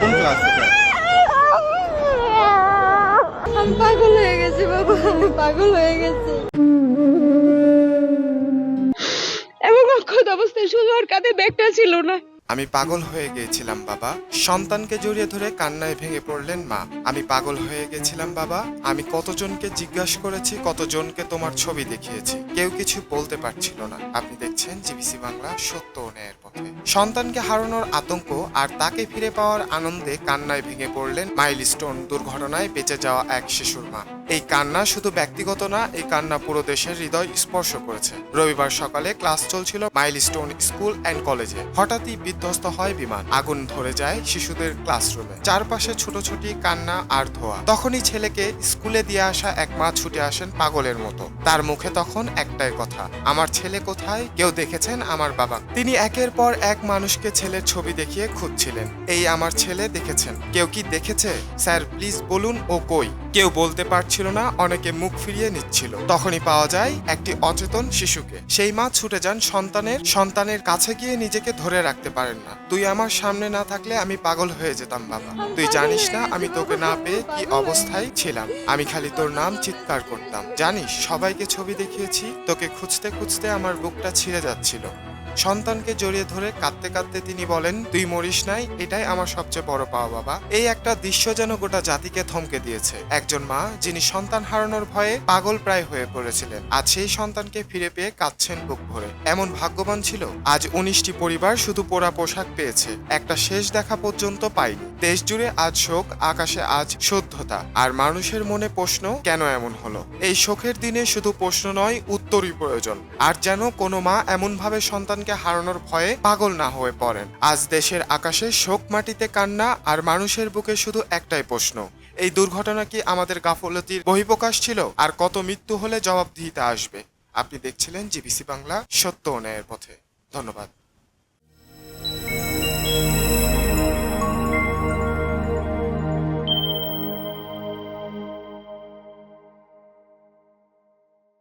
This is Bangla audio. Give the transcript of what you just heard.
কোন ক্লাস আমি পাগল হয়ে গেছি বাবা আমি পাগল হয়ে গেছি। এবং অক্ষত অবস্থায় শুধু ওর কাঁধে ব্যাগটা ছিল না। আমি পাগল হয়ে গিয়েছিলাম বাবা। সন্তানকে জড়িয়ে ধরে কান্নায় ভেঙে পড়লেন মা। আমি পাগল হয়ে গেছিলাম, বাবা। আমি কতজনকে জিজ্ঞাসা করেছি, কতজনকে তোমার ছবি দেখিয়েছি। কেউ কিছু বলতে পারছিল না। আপনি দেখছেন জিবিসি বাংলা সত্য ন্যায়ের পথে। সন্তানকে হারানোর আতঙ্ক আর তাকে ফিরে পাওয়ার আনন্দে কান্নায় ভেঙে পড়লেন মাইলস্টোন দুর্ঘটনায় বেঁচে যাওয়া এক শিশুর মা। এই কান্না শুধু ব্যক্তিগত না, এই কান্না পুরো দেশের হৃদয় স্পর্শ করেছে। রবিবার সকালে ক্লাস চলছিল মাইলস্টোন স্কুল অ্যান্ড কলেজে। হঠাৎই বিধ্বস্ত হয় বিমান। আগুন ধরে যায় শিশুদের ক্লাসরুমে। চারপাশে ছোটছুটি, কান্না আর ধোয়া। তখনই ছেলেকে স্কুলে দিয়ে আসা এক মা ছুটে আসেন পাগলের মতো। তার মুখে তখন একটাই কথা, আমার ছেলে কোথায়? কেউ দেখেছেন আমার বাবা? তিনি একের পর এক মানুষকে ছেলের ছবি দেখিয়ে খুঁজছিলেন। এই আমার ছেলে দেখেছেন? কেউ কি দেখেছে? স্যার, প্লিজ বলুন ও কই? কেউ বলতে পারছিল না, অনেকে মুখ ফিরিয়ে নিচ্ছিল। তখনই পাওয়া যায় একটি অচেতন শিশুকে। সেই মা ছুটে যান সন্তানের সন্তানের কাছে গিয়ে নিজেকে ধরে রাখতে পারেন না। তুই আমার সামনে না থাকলে আমি পাগল হয়ে যেতাম, বাবা। তুই জানিস না আমি তোকে না পেয়ে কি অবস্থায় ছিলাম। আমি খালি তোর নাম চিৎকার করতাম। জানিস, সবাইকে ছবি দেখিয়েছি, তোকে খুঁজতে খুঁজতে আমার বুকটা ছিঁড়ে যাচ্ছিল। সন্তানকে জড়িয়ে ধরে কাঁদতে কাঁদতে তিনি বলেন, তুই মরিস নাই, এটাই আমার সবচেয়ে বড় পাওয়া বাবা। এই একটা দৃশ্য যেন গোটা জাতিকে থমকে দিয়েছে। একজন মা, যিনি সন্তান হারানোর ভয়ে পাগল প্রায় হয়ে পড়েছিলেন, আজ সেই সন্তানকে ফিরে পেয়ে কাঁদছেন বুক ভরে। এমন ভাগ্যবান ছিল, আজ উনিশটি পরিবার শুধু পোড়া পোশাক পেয়েছে, একটা শেষ দেখা পর্যন্ত পায়নি। দেশ জুড়ে আজ শোক, আকাশে আজ শুদ্ধতা আর মানুষের মনে প্রশ্ন, কেন এমন হলো? এই শোকের দিনে শুধু প্রশ্ন নয়, উত্তরই প্রয়োজন। আর যেন কোনো মা এমনভাবে সন্তানকে হারানোর ভয়ে পাগল না হয়ে পড়েন। আজ দেশের আকাশে শোক মাটিতে কান্না আর মানুষের বুকে শুধু একটাই প্রশ্ন, এই দুর্ঘটনা কি আমাদের গাফলতির বহিপ্রকাশ ছিল? আর কত মৃত্যু হলে জবাবদিহিতা আসবে? আপনি দেখছিলেন জিবিসি বাংলা সত্য অন্যায়ের ন্যায়ের পথে। ধন্যবাদ।